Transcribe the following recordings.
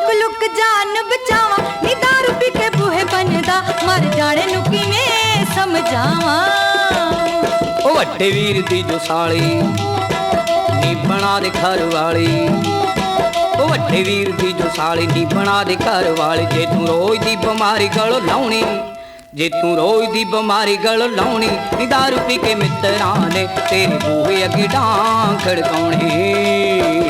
ਲੁਕ ਲੁਕ ਜਾਨ ਬਚਾਵਾਂ, ਨੀ ਦਾਰੂ ਪੀ ਕੇ ਬੂਹੇ ਬੰਦਾ ਮਰ ਜਾਣੇ ਨੂੰ ਕਿਵੇਂ ਸਮਝਾਵਾਂ? ਉਹ ਵੱਡੇ ਵੀਰ ਦੀ ਜੋ ਸਾਲੀ ਨੀ ਬਣਾ ਦੇ ਘਰ ਵਾਲੀ। ਉਹ ਵੱਡੇ ਵੀਰ ਦੀ ਜੋ ਸਾਲੀ ਨੀ ਬਣਾ ਦੇ ਘਰ ਵਾਲੀ। ਜੇ ਤੂੰ ਰੋਜ਼ ਦੀ ਬਿਮਾਰੀ ਗਲ ਲਾਉਣੀ, ਜੇ ਤੂੰ ਰੋਜ਼ ਦੀ ਬਿਮਾਰੀ ਗਲ ਲਾਉਣੀ, ਨੀ ਦਾਰੂ ਪੀ ਕੇ ਮਿੱਤਰਾਂ ਨੇ ਤੇਰੇ ਬੂਹੇ ਅੱਗੇ ਡਾਂ ਖੜਕਾਉਣੀ।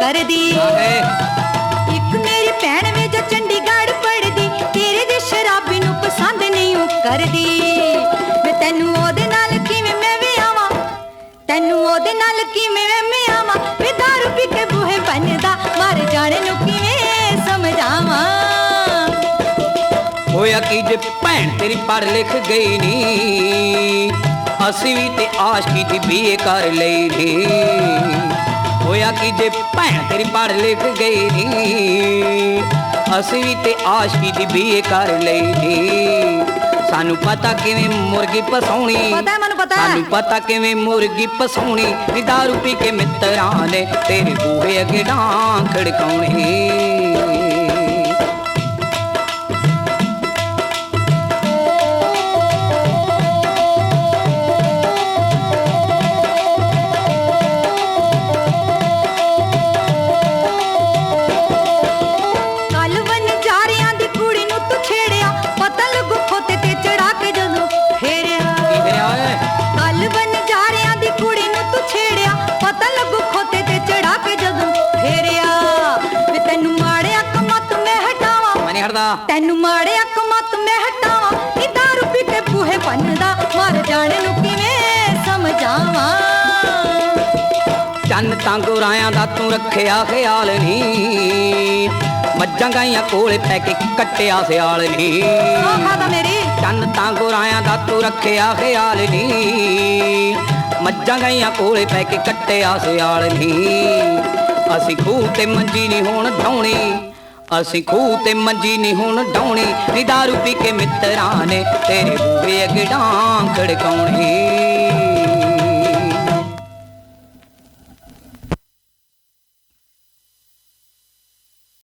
ਕਰਦੀ। ਇੱਕ ਮੇਰੀ ਭੈਣ ਵੇ ਜੋ ਚੰਡੀਗੜ੍ਹ ਪੜਦੀ ਤੇਰੇ ਦੇ ਸ਼ਰਾਬੀ ਨੂੰ ਪਸੰਦ ਨਹੀਂ ਉਹ ਕਰਦੀ। ਮੈਂ ਤੈਨੂੰ ਉਹਦੇ ਨਾਲ ਕਿਵੇਂ ਮੈਂ ਵਿਆਵਾਂ ਤੈਨੂੰ ਉਹਦੇ ਨਾਲ ਕਿਵੇਂ ਮੈਂ ਆਵਾਂ ਵੇ ਦਾਰੂ ਪੀ ਕੇ ਬੂਹੇ ਬੰਨਦਾ ਮਰ ਜਾਣੇ ਨੂੰ ਕਿਵੇਂ ਸਮਝਾਵਾਂ? ਹੋਇਆ ਕੀ ਜੇ ਭੈਣ ਤੇਰੀ ਪੜ ਲਿਖ ਗਈ ਨੀ? ਅਸੀਂ ਵੀ ਤੇ ਆਸ਼ਕੀ ਦੀ ਬੀਏ ਕਰ ਲਈ ਨੀ। ਹੋਇਆ ਕੀ ਜੇ ਭੈਣ ਤੇਰੀ ਪੜ ਲਿਖ ਗਈ ਨੀ ਅਸੀਂ ਵੀ ਤੇ ਆਸ਼ਕੀ ਦੀ ਬੀਏ ਕਰ ਲਈ ਨੀ ਸਾਨੂੰ ਪਤਾ ਕਿਵੇਂ ਮੁਰਗੀ ਪਸਾਉਣੀ। ਪਤਾ ਹੈ, ਮੈਨੂੰ ਪਤਾ। ਸਾਨੂੰ ਪਤਾ ਕਿਵੇਂ ਮੁਰਗੀ ਪਸਾਉਣੀ। ਨੀ ਦਾਰੂ ਪੀ ਕੇ ਮਿੱਤਰਾਂ ਨੇ ਤੇਰੇ ਬੂਹੇ ਅੱਗੇ ਡਾਂ ਖੜਕਾਉਣੀ। ਹਟਦਾ ਤੈਨੂੰ ਮਾੜਿਆ ਕਮਤ ਮੈਂ ਹਟਾਵਾਂ ਨੀ ਦਾਰੂ ਪੀ ਕੇ ਬੂਹੇ ਬੰਨਦਾ ਮਰ ਜਾਣੇ ਨੂੰ ਕਿਵੇਂ ਸਮਝਾਵਾਂ? ਚੰਨ ਤਾਂ ਗੋਰਾਇਆਂ ਦਾ ਤੂੰ ਰੱਖਿਆ ਖਿਆਲ ਨਹੀਂ ਮੱਝਾਂ ਗਾਈਆਂ ਕੋਲੇ ਪੈ ਕੇ ਕੱਟਿਆ ਸਿਆਲ ਨਹੀਂ। ਆਖਾ ਤਾਂ ਮੇਰੀ। ਚੰਨ ਤਾਂ ਗੋਰਾਇਆਂ ਦਾ ਤੂੰ ਰੱਖਿਆ ਖਿਆਲ ਨਹੀਂ ਮੱਝਾਂ ਗਾਈਆਂ ਕੋਲੇ ਪੈ ਕੇ ਕੱਟਿਆ ਸਿਆਲ ਨਹੀਂ। ਅਸੀਂ ਖੂਹ ਤੇ ਮੰਜੀ ਨਹੀਂ ਹੁਣ ਡਾਉਣੀ। ਅਸੀਂ ਖੂਹ ਤੇ ਮੰਜੀ ਨਹੀਂ ਹੁਣ ਡਾਉਣੀ, ਨੀ ਦਾਰੂ ਪੀ ਕੇ ਮਿੱਤਰਾਂ ਨੇ, ਤੇਰੇ ਬੂਹੇ ਅਗੜਾਂ ਖੜਕਾਉਣੀ।